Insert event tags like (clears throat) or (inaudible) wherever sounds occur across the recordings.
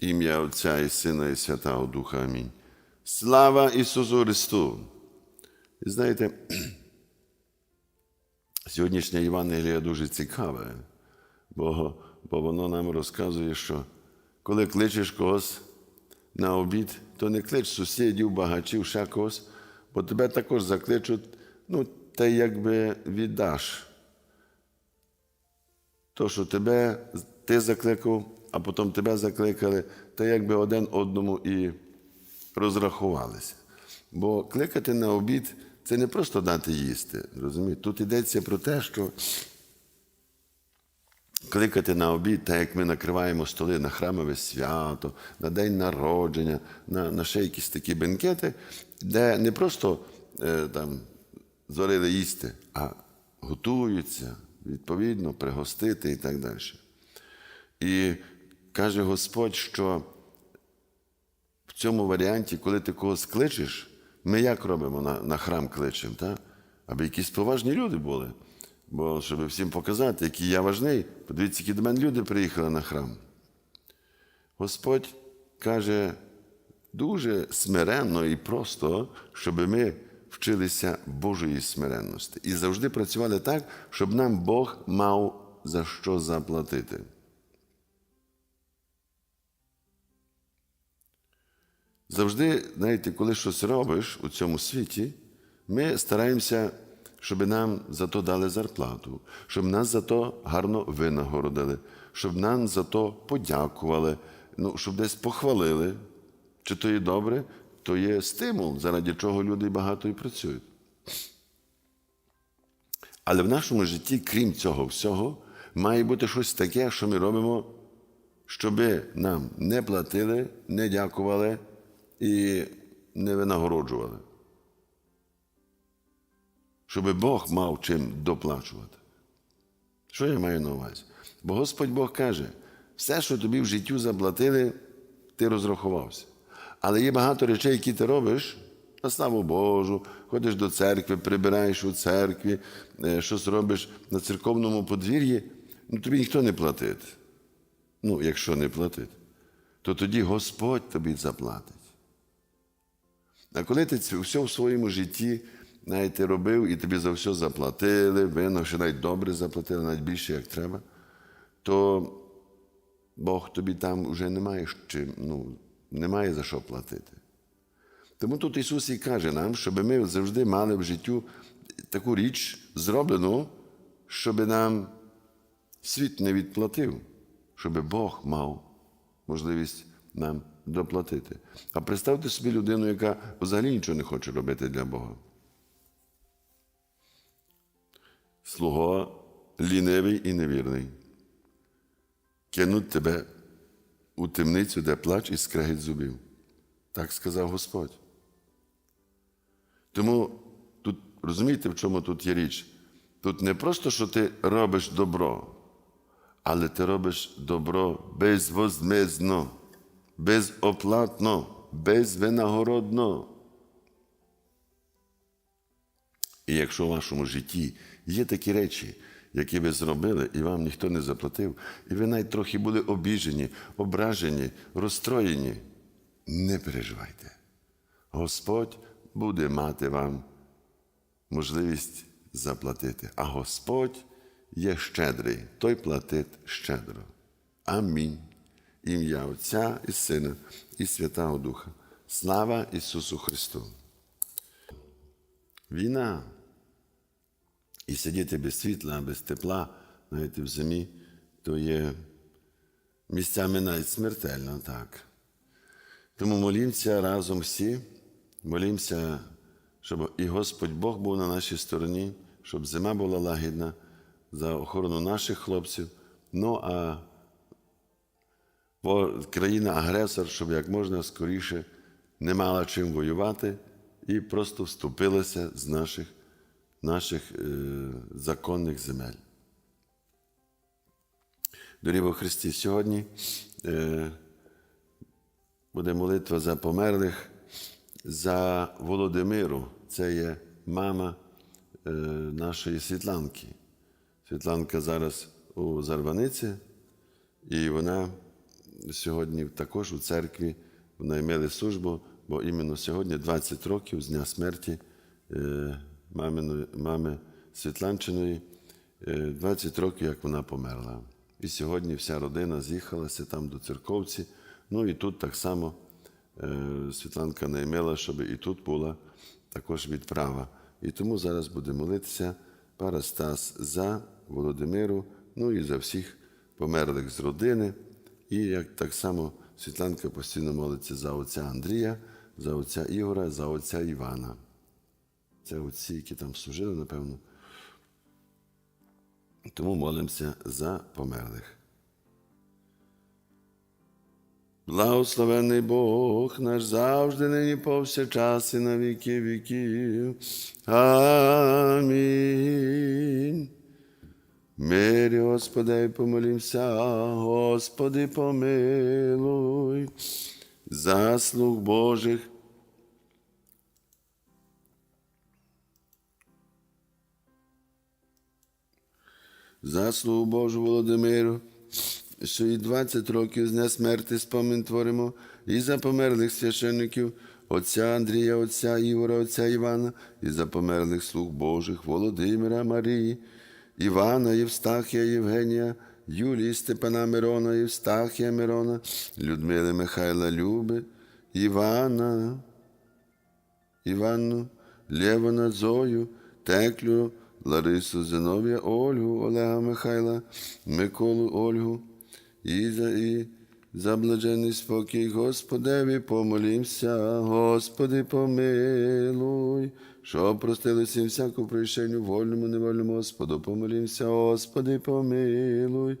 Ім'я Отця і Сина, і Святого Духа. Амінь. Слава Ісусу Христу! І знаєте, (clears throat) сьогоднішня Євангелія дуже цікаве, бо, бо воно нам розказує, що коли кличеш когось на обід, то не клич сусідів, багачів, ще когось, бо тебе також закличуть, ну, та якби віддаш. То, що тебе ти закликав, а потім тебе закликали, та якби один одному і розрахувалися. Бо кликати на обід це не просто дати їсти. розумієте? Тут йдеться про те, що кликати на обід, так як ми накриваємо столи на храмове свято, на день народження, на, на ще якісь такі бенкети, де не просто е, там зварили їсти, а готуються, відповідно, пригостити і так далі. І каже Господь, що в цьому варіанті, коли ти когось кличеш, ми як робимо на, на храм кличемо, так? аби якісь поважні люди були. Бо щоб всім показати, який я важний, подивіться, які до мене люди приїхали на храм. Господь каже дуже смиренно і просто, щоб ми вчилися Божої смиренності і завжди працювали так, щоб нам Бог мав за що заплатити. Завжди, знаєте, коли щось робиш у цьому світі, ми стараємося, щоб нам за то дали зарплату, щоб нас за то гарно винагородили, щоб нам за то подякували, ну, щоб десь похвалили. Чи то є добре, то є стимул, заради чого люди багато і працюють. Але в нашому житті, крім цього всього, має бути щось таке, що ми робимо, щоб нам не платили, не дякували і не винагороджували. Щоб Бог мав чим доплачувати. Що я маю на увазі? Бо Господь Бог каже, все, що тобі в життю заплатили, ти розрахувався. Але є багато речей, які ти робиш на славу Божу, ходиш до церкви, прибираєш у церкві, е, щось робиш на церковному подвір'ї, ну тобі ніхто не платить. Ну, якщо не платить, то тоді Господь тобі заплатить. А коли ти все в своєму житті знаєте, робив і тобі за все заплатили, винно, що навіть добре заплатили, навіть більше, як треба, то Бог тобі там вже немає чим, ну, немає за що платити. Тому тут Ісус і каже нам, щоб ми завжди мали в життю таку річ зроблену, щоб нам світ не відплатив, щоб Бог мав можливість нам доплатити. А представте собі людину, яка взагалі нічого не хоче робити для Бога. Слуга лінивий і невірний. Кинуть тебе у темницю, де плач і скрегить зубів. Так сказав Господь. Тому тут розумієте, в чому тут є річ? Тут не просто, що ти робиш добро, але ти робиш добро безвозмезно, безоплатно, безвинагородно. І якщо в вашому житті є такі речі, які ви зробили, і вам ніхто не заплатив, і ви навіть трохи були обіжені, ображені, розстроєні, не переживайте. Господь буде мати вам можливість заплатити. А Господь є щедрий, той платить щедро. Амінь. Ім'я Отця і Сина, і Святого Духа. Слава Ісусу Христу! Війна. І сидіти без світла, без тепла, навіть в зимі, то є місцями навіть смертельно так. Тому молімося разом всі, молімося, щоб і Господь Бог був на нашій стороні, щоб зима була лагідна за охорону наших хлопців. Ну а країна-агресор, щоб як можна скоріше не мала чим воювати і просто вступилася з наших наших е, законних земель. Доріво Христі, сьогодні е, буде молитва за померлих, за Володимиру. Це є мама е, нашої Світланки. Світланка зараз у Зарваниці, і вона сьогодні також у церкві наймили службу, бо іменно сьогодні 20 років з дня смерті е, маминої, мами Світланчиної, е, 20 років, як вона померла. І сьогодні вся родина з'їхалася там до церковці. Ну і тут так само е, Світланка наймила, щоб і тут була також відправа. І тому зараз буде молитися Парастас за Володимиру, ну і за всіх померлих з родини. І як так само Світланка постійно молиться за отця Андрія, за отця Ігора, за отця Івана. Це отці, які там служили, напевно. Тому молимося за померлих. Благословений Бог наш завжди, нині повсякчас і на віки віків. Амінь. Мирі, Господи, помолімся, Господи, помилуй, заслуг Божих. Заслугу Божу Володимиру, що і 20 років з дня смерти спомин творимо і за померлих священників, отця Андрія, отця Ігора, отця Івана, і за померлих слуг Божих Володимира, Марії, Івана, Євстахія, Євгенія, Юлії, Степана Мирона, Євстахія Мирона, Людмили Михайла Люби, Івана, Іванну, Лєвона Зою, Теклю, Ларису Зинов'я, Ольгу, Олега Михайла, Миколу Ольгу, Іза і за блажений спокій Господеві помолімся, Господи, помилуй, що простили всім всяку прощенню, вольному, невольному, Господу, помолімся, Господи, помилуй,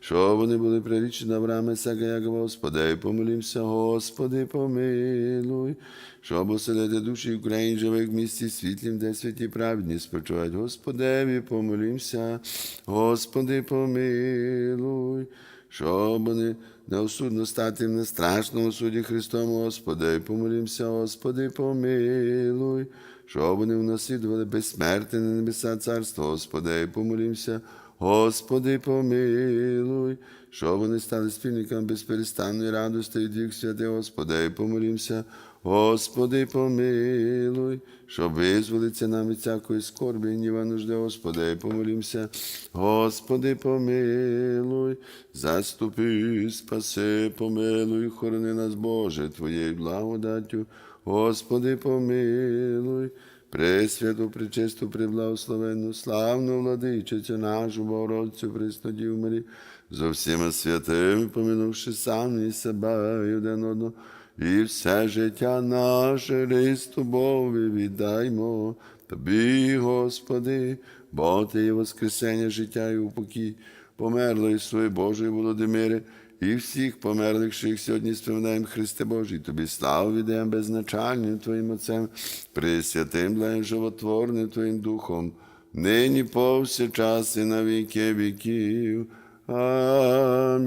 що вони були прирічені Авраама, Ісака, Якова, Господи, помолімся, Господи, помилуй, щоб оселити душі Україн живих в місті світлім, де святі праведні спочивають. Господеві, помолімся, Господи, помилуй, щоб вони неосудно стати в нестрашному суді Христом, Господи, помолімся, Господи, помилуй, щоб вони унаслідували безсмертне на небеса царство, Господи, помолімся, Господи, помилуй, щоб вони стали спільниками безперестанної радості і Дік святи, Господи, помолімся, Господи, помилуй, щоб визволиться нам від всякої скорби і гніва нужди, Господи, помолімся, Господи, помилуй, заступи, спаси, помилуй, хорони нас, Боже, Твоєю благодаттю, Господи, помилуй. Пресвяту, пречисту, преблагословенну, славну владичицю нашу, Богородцю, Преснодів Марі, зо всіма святими, поминувши самі себе і один одного, і все життя наше Христу Бові віддаймо. Тобі, Господи, бо Ти є Воскресення, життя і упокій, померлої своєї Божої Володимире, і всіх померлих, що їх сьогодні споминаємо, Христе Божий, Тобі славу віддаємо безначальним Твоїм Отцем, пресвятим, благим животворним Твоїм Духом, нині повсякчас і на віки віків. Амінь.